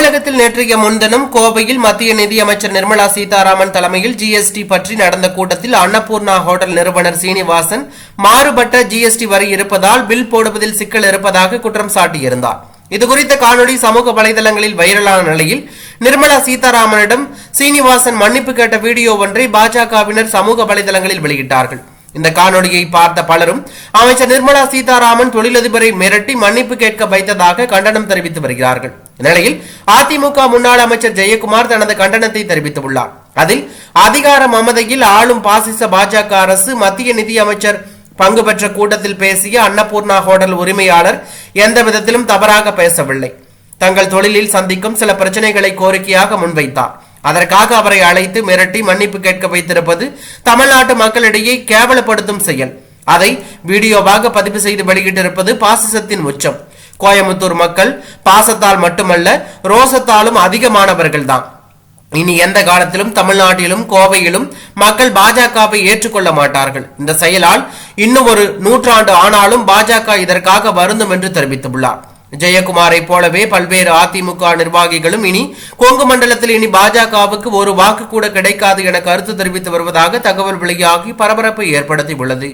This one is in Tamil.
தமிழகத்தில் நேற்றைய முன்தினம் கோவையில் மத்திய நிதியமைச்சர் நிர்மலா சீதாராமன் தலைமையில் ஜிஎஸ்டி பற்றி நடந்த கூட்டத்தில் அன்னபூர்ணா ஹோட்டல் நிறுவனர் சீனிவாசன் மாறுபட்ட ஜிஎஸ்டி வரி இருப்பதால் பில் போடுவதில் சிக்கல் இருப்பதாக குற்றம் சாட்டியிருந்தார். இதுகுறித்த காணொலி சமூக வலைதளங்களில் வைரலான நிலையில் நிர்மலா சீதாராமனிடம் சீனிவாசன் மன்னிப்பு கேட்ட வீடியோ ஒன்றை பாஜகவினர் சமூக வலைதளங்களில் வெளியிட்டார்கள். இந்த காணொலியை பார்த்த பலரும் அமைச்சர் நிர்மலா சீதாராமன் தொழிலதிபரை மிரட்டி மன்னிப்பு கேட்க வைத்ததாக கண்டனம் தெரிவித்து வருகிறார்கள். இந்நிலையில் அதிமுக முன்னாள் அமைச்சர் ஜெயக்குமார் தனது கண்டனத்தை தெரிவித்துள்ளார். அதில் அதிகார மமதையில் ஆளும் பாசிச பாஜக அரசு மத்திய நிதி அமைச்சர் பங்கு பெற்ற கூட்டத்தில் பேசிய அன்னபூர்ணா ஹோட்டல் உரிமையாளர் எந்த விதத்திலும் தவறாக பேசவில்லை. தங்கள் தொழிலில் சந்திக்கும் சில பிரச்சனைகளை கோரிக்கையாக முன்வைத்தார். அதற்காக அவரை அழைத்து மிரட்டி மன்னிப்பு கேட்க வைத்திருப்பது தமிழ்நாட்டு மக்களிடையே கேவலப்படுத்தும் செயல். அதை வீடியோவாக பதிவு செய்து வெளியிட்டிருப்பது பாசிசத்தின் உச்சம். கோயம்புத்தூர் மக்கள் பாசத்தால் மட்டுமல்ல ரோசத்தாலும் அதிகமானவர்கள் தான் இனி எந்த காலத்திலும் தமிழ்நாட்டிலும் கோவையிலும் மக்கள் பாஜகவை ஏற்றுக்கொள்ள மாட்டார்கள். இந்த செயலால் இன்னும் ஒரு நூற்றாண்டு ஆனாலும் பாஜக இதற்காக வருந்தும் என்று தெரிவித்துள்ளார். ஜெயக்குமாரை போலவே பல்வேறு அதிமுக நிர்வாகிகளும் இனி கொங்கு மண்டலத்தில் இனி பாஜகவுக்கு ஒரு வாக்கு கூட கிடைக்காது என கருத்து தெரிவித்து வருவதாக தகவல் வெளியாகி பரபரப்பை ஏற்படுத்தியுள்ளது.